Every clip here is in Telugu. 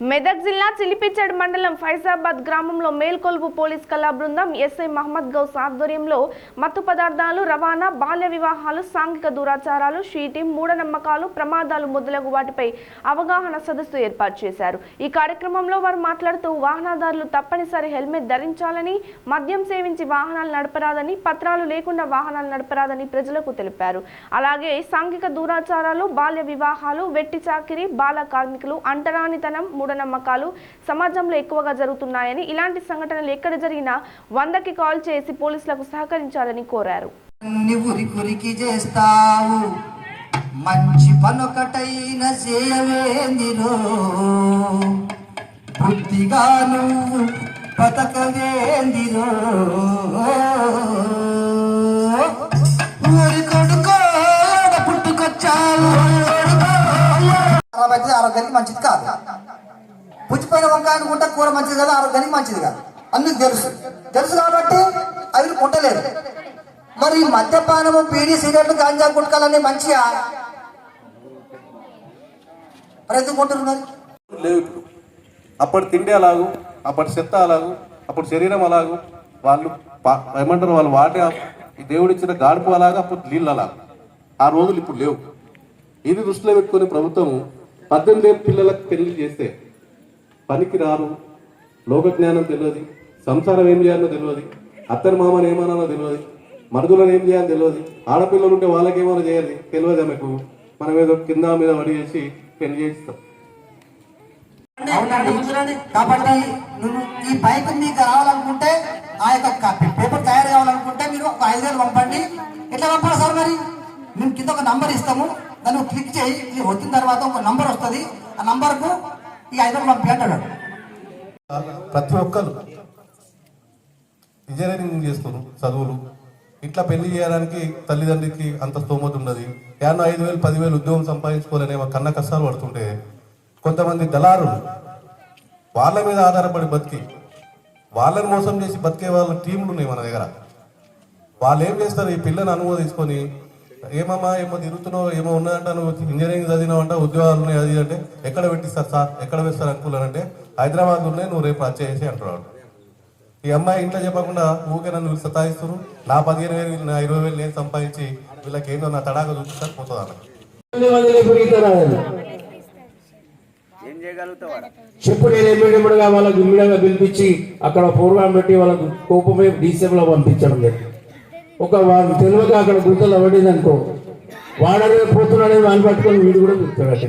మెదక్ జిల్లా చిలిపిచ్చడ్ మండలం ఫైజాబాద్ గ్రామంలో మేల్కొల్పు పోలీస్ కళా బృందం ఎస్ఐ మహమ్మద్ గౌస్ ఆధ్వర్యంలో మత్తు పదార్థాలు రవాణా బాల్య వివాహాలు సాంఘిక దురాచారాలు షీటింగ్ మూఢనమ్మకాలు ప్రమాదాలు మొదలగు వాటిపై అవగాహన సదస్సు ఏర్పాటు చేశారు. ఈ కార్యక్రమంలో వారు మాట్లాడుతూ వాహనదారులు తప్పనిసరి హెల్మెట్ ధరించాలని మద్యం సేవించి వాహనాలు నడపరాదని పత్రాలు లేకుండా వాహనాలు నడపరాదని ప్రజలకు తెలిపారు. అలాగే సాంఘిక దురాచారాలు బాల్య వివాహాలు వెట్టి చాకిరి బాల కార్మికులు అంటరానితనం మూఢనమ్మకాలు సమాజంలో ఎక్కువగా జరుగుతున్నాయని ఇలాంటి సంఘటనలు ఎక్కడ జరిగినా వందకి కాల్ చేసి పోలీసులకు సహకరించాలని కోరారు. చేస్తావు మంచి పనొకటైన చేయవేందిరో బుద్ధిగా నువ్వు బతకవేందిరో ఊరి కొడుకోడ పుట్టుకొచ్చావు. ఖరాబ్ అయితే ఆరోగ్యానికి మంచిది కాదు. పుచ్చిపోయిన వంకాయ అనుకుంటే కూర మంచిది కదా ఆరోగ్యానికి మంచిది కాదు. అందుకు తెలుసు. తెలుసు కాబట్టి అవి కుట్టలేదు మరి ఈ మద్యపానము పీడి సిగరెట్లు గాంజా గుట్కాలన్నీ మంచిగా మరి ఎందుకు కొంటున్నారు లేవు ఇప్పుడు. అప్పటి తిండి అలాగు అప్పటి చెత్త అలాగు అప్పుడు శరీరం అలాగు. వాళ్ళు ఏమంటారు వాళ్ళు వాటే ఈ దేవుడిచ్చిన గాడుపు అలాగా అప్పుడు నీళ్ళు అలాగ. ఆ రోజులు ఇప్పుడు లేవు. ఇది దృష్టిలో పెట్టుకుని ప్రభుత్వం పద్దెనిమిది పిల్లలకు పెళ్ళి చేస్తే పనికి రారు లోకజ్ఞానం తెలియదు. సంసారం ఏం చేయాలో తెలియదు. అత్తని మామని ఏమనాలో తెలియదు. మరుదులను ఏం చేయాలో తెలియదు. ఆడపిల్లలు ఉంటే వాళ్ళకి ఏమైనా చేయాలి తెలియదు ఆమెకు మనం ఏదో కింద మీద వడి చేసి పెళ్ళి చేస్తాం. కాబట్టి నువ్వు ఈ బైక్ మీకు రావాలనుకుంటే ఆ యొక్క పేపర్ తయారు కావాలనుకుంటే మీరు ఒక ఐదు వేలు పంపండి. ఎట్లా పంపాలి సార్ మరి? మేము కింద ఒక నంబర్ ఇస్తాము. దాన్ని క్లిక్ చేయి. ఇది వచ్చిన తర్వాత ఒక నంబర్ వస్తుంది. ఆ నంబర్కు ఈ ఐదు పంపి అంటాడు. ప్రతి ఒక్కరు ఇంజనీరింగ్ చేస్తున్నారు చదువులు. ఇట్లా పెళ్ళి చేయడానికి తల్లిదండ్రికి అంత స్తోమత ఉన్నది యాభై ఐదు వేలు పదివేలు ఉద్యోగం సంపాదించుకోవాలనే కన్న కష్టాలు పడుతుంటే కొంతమంది దళారులు వాళ్ళ మీద ఆధారపడి బతికి వాళ్ళని మోసం చేసి బతికే వాళ్ళ టీంలు ఉన్నాయి మన దగ్గర. వాళ్ళు ఏం చేస్తారు? ఈ పిల్లని అనుమోదించుకొని ఏమమ్మా ఏమో తిరుగుతున్నావు ఏమో ఉన్నదంట నువ్వు ఇంజనీరింగ్ చదివినావంట ఉద్యోగాలు ఉన్నాయి అది అంటే ఎక్కడ పెట్టిస్తారు సార్ ఎక్కడ వేస్తారు అంకుల్ అంటే హైదరాబాద్ ఉన్నాయి నువ్వు రేపు వచ్చేసి అంటున్నాడు ఈ అమ్మాయి ఇంట్లో చెప్పకుండా ఊకే నన్ను వీళ్ళు సతాయిస్తారు నా పదిహేను వేలు నా ఇరవై వేలు నేను సంపాదించి వీళ్ళకి ఏందో నా తడాక చూపిస్తారు పోతుంది అన్న. చెప్పు నేను వాళ్ళకు ఇమ్మీడియట్గా పిలిపించి అక్కడ ప్రోగ్రాం పెట్టి వాళ్ళకు కోపమే డీసీఎంలో పంపించడం లేదు. ఒక వాళ్ళు తెలియక అక్కడ గుంతలు పడింది అనుకో వాడనే పోతున్నాడని వాడిని పట్టుకొని వీడు కూడా పిలుస్తాడు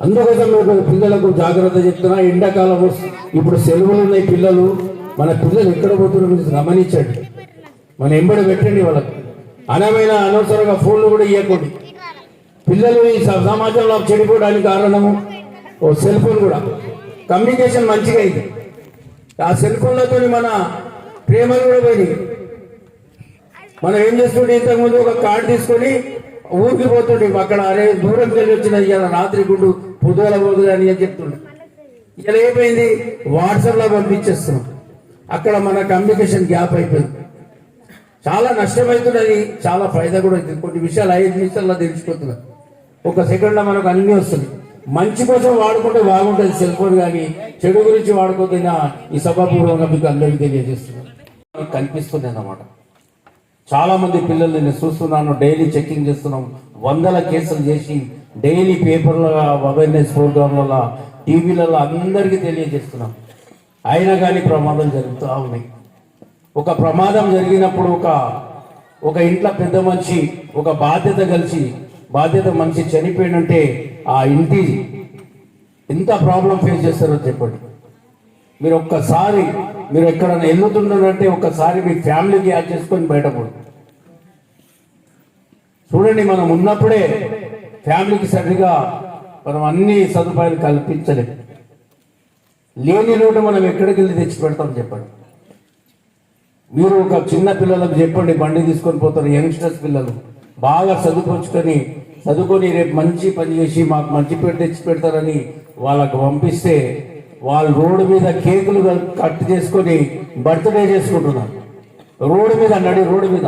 అందుకోసం మీకు పిల్లలకు జాగ్రత్త చెప్తున్నా ఎండాకాలం ఇప్పుడు సెలవులు ఉన్నాయి పిల్లలు మన పిల్లలు ఎక్కడ పోతున్నారు మీరు గమనించండి. మన ఎంబడి పెట్టండి వాళ్ళకి. అనమైన అనవసరంగా ఫోన్లు కూడా ఇవ్వకండి పిల్లలు ఈ స- సమాజంలో చెడిపోవడానికి కారణము ఓ సెల్ ఫోన్ కూడా. కమ్యూనికేషన్ మంచిగా అయింది. ఆ సెల్ ఫోన్లతో మన ప్రేమలు కూడా పోయినాయి మనం ఏం చేస్తుంటే ఇంతకుముందు ఒక కార్డు తీసుకొని ఊరికి పోతుండే. అక్కడ అరే దూరం వెళ్ళి వచ్చిన ఇవాళ రాత్రి గుండు పొద్దుగల పోదు అని అని చెప్తుండే. ఇలా ఏమైంది? వాట్సాప్లో పంపించేస్తున్నాం. అక్కడ మన కమ్యూనికేషన్ గ్యాప్ అయిపోయింది. చాలా నష్టమవుతున్నది చాలా ఫైదా కూడా అవుతుంది కొన్ని విషయాలు ఐదు నిమిషాల్లో తెలిసిపోతున్నది ఒక సెకండ్లో మనకు అన్ని వస్తుంది మంచి కోసం వాడుకుంటే బాగుంటుంది సెల్ ఫోన్ కానీ చెడు గురించి వాడుకోతున్నా ఈ సభాపూర్వంగా మీకు అందరికీ తెలియజేస్తున్నాను. కనిపిస్తుంది అన్నమాట. చాలా మంది పిల్లల్ని నేను చూస్తున్నాను డైలీ చెకింగ్ చేస్తున్నాం. వందల కేసులు చేసి డైలీ పేపర్ల అవేర్నెస్ ప్రోగ్రాంల టీవీలలో అందరికీ తెలియజేస్తున్నాం. అయినా కానీ ప్రమాదం జరుగుతూ ఉన్నాయి. ఒక ప్రమాదం జరిగినప్పుడు ఒక ఒక ఇంట్లో పెద్ద మనిషి ఒక బాధ్యత కలిసి బాధ్యత మనిషి చనిపోయినంటే ఆ ఇంటి ఎంత ప్రాబ్లం ఫేస్ చేస్తారో చెప్పండి. మీరు ఒక్కసారి మీరు ఎక్కడైనా వెళ్తుంటారంటే ఒక్కసారి మీ ఫ్యామిలీకి యాడ్ చేసుకొని బయటపడు. చూడండి మనం ఉన్నప్పుడే ఫ్యామిలీకి సరిగా మనం అన్ని సదుపాయాలు కల్పించలేము లేని లోటు మనం ఎక్కడికి వెళ్ళి తెచ్చి పెడతాం చెప్పండి. మీరు ఒక చిన్న పిల్లలకు చెప్పండి బండి తీసుకొని పోతారు యంగ్స్టర్స్ పిల్లలు. బాగా చదువుకొచ్చుకొని చదువుకొని రేపు మంచి పని చేసి మాకు మంచి పేరు తెచ్చి పెడతారని వాళ్ళకు పంపిస్తే వాళ్ళు రోడ్డు మీద కేకులు కట్ చేసుకొని బర్త్డే చేసుకుంటున్నారు. రోడ్డు మీద నడి రోడ్డు మీద.